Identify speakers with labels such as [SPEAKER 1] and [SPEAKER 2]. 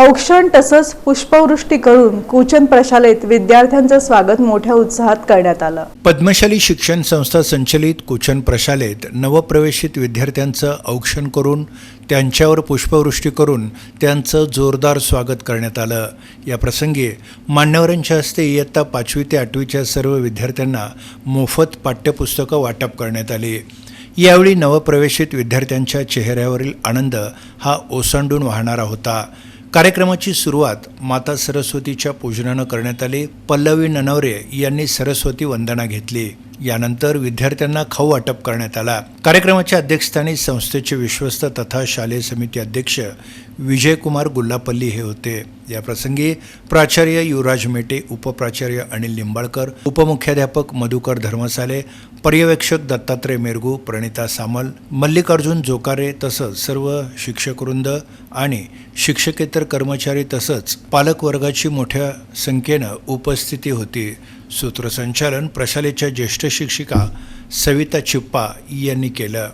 [SPEAKER 1] औक्षण तसंच पुष्पवृष्टी करून कुचन प्रशालेत विद्यार्थ्यांचं स्वागत मोठ्या उत्साहात करण्यात आलं.
[SPEAKER 2] पद्मशाली शिक्षण संस्था संचलित कुचन प्रशालेत नवप्रवेशित विद्यार्थ्यांचं औक्षण करून त्यांच्यावर पुष्पवृष्टी करून त्यांचं जोरदार स्वागत करण्यात आलं. या प्रसंगी मान्यवरांच्या हस्ते इयत्ता पाचवी ते आठवीच्या सर्व विद्यार्थ्यांना मोफत पाठ्यपुस्तकं वाटप करण्यात आली. यावेळी नवप्रवेशित विद्यार्थ्यांच्या चेहऱ्यावरील आनंद हा ओसांडून वाहणारा होता. कार्यक्रमाची सुरुवात माता सरस्वतीच्या पूजनानं करण्यात आली. पल्लवी ननवरे यांनी सरस्वती वंदना घेतली. यानंतर विद्यार्थ्यांना खाऊ वाटप करण्यात आला. कार्यक्रमाच्या अध्यक्षस्थानी संस्थेचे विश्वस्त तथा शालेय समिती अध्यक्ष विजयकुमार गुल्लापल्ली हे होते. या प्रसंगी प्राचार्य युवराज मेटे उपप्राचार्य अनिल लिंबाळकर उपमुख्याध्यापक मधुकर धर्मसाले पर्यवेक्षक दत्तात्रय मेरगू प्रणिता सामल मल्लिकार्जुन जोकारे तसंच सर्व शिक्षकवृंद आणि शिक्षकेतर कर्मचारी तसंच पालकवर्गाची मोठ्या संख्येनं उपस्थिती होती. सूत्रसंचालन प्रशालेच्या ज्येष्ठ शिक्षिका सविता चिप्पा यांनी केलं.